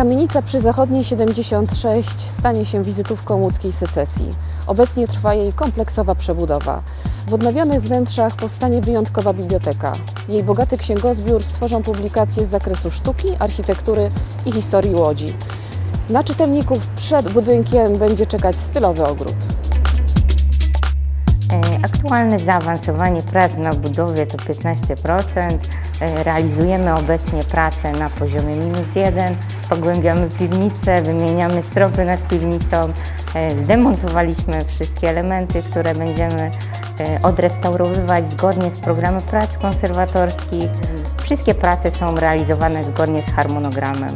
Kamienica przy Zachodniej 76 stanie się wizytówką łódzkiej secesji. Obecnie trwa jej kompleksowa przebudowa. W odnowionych wnętrzach powstanie wyjątkowa biblioteka. Jej bogaty księgozbiór stworzą publikacje z zakresu sztuki, architektury i historii Łodzi. Na czytelników przed budynkiem będzie czekać stylowy ogród. E, Aktualne zaawansowanie prac na budowie to 15%. E, Realizujemy obecnie pracę na poziomie minus 1. Pogłębiamy piwnicę, wymieniamy stropy nad piwnicą. E, Zdemontowaliśmy wszystkie elementy, które będziemy e, odrestaurowywać zgodnie z programem prac konserwatorskich. Wszystkie prace są realizowane zgodnie z harmonogramem.